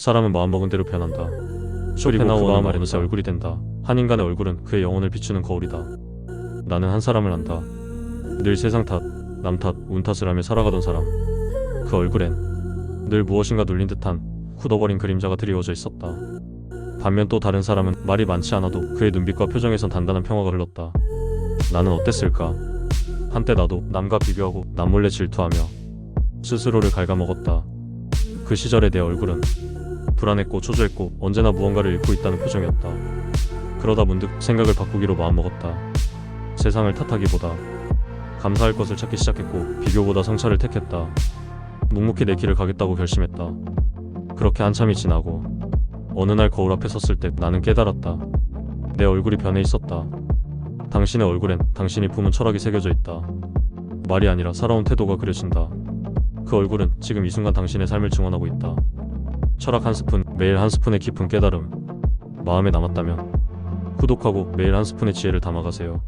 사람은 마음먹은 대로 변한다. 쇼펜하우어는 말에 어느새 얼굴이 된다. 한 인간의 얼굴은 그의 영혼을 비추는 거울이다. 나는 한 사람을 안다. 늘 세상 탓, 남 탓, 운 탓을 하며 살아가던 사람. 그 얼굴엔 늘 무엇인가 눌린 듯한 굳어버린 그림자가 드리워져 있었다. 반면 또 다른 사람은 말이 많지 않아도 그의 눈빛과 표정에선 단단한 평화가 흘렀다. 나는 어땠을까? 한때 나도 남과 비교하고 남몰래 질투하며 스스로를 갉아먹었다. 그 시절의 내 얼굴은 불안했고 초조했고 언제나 무언가를 잃고 있다는 표정이었다. 그러다 문득 생각을 바꾸기로 마음먹었다. 세상을 탓하기보다 감사할 것을 찾기 시작했고 비교보다 성찰을 택했다. 묵묵히 내 길을 가겠다고 결심했다. 그렇게 한참이 지나고 어느 날 거울 앞에 섰을 때 나는 깨달았다. 내 얼굴이 변해 있었다. 당신의 얼굴엔 당신이 품은 철학이 새겨져 있다. 말이 아니라 살아온 태도가 그려진다. 그 얼굴은 지금 이 순간 당신의 삶을 증언하고 있다. 철학 한 스푼, 매일 한 스푼의 깊은 깨달음. 마음에 남았다면 구독하고 매일 한 스푼의 지혜를 담아가세요.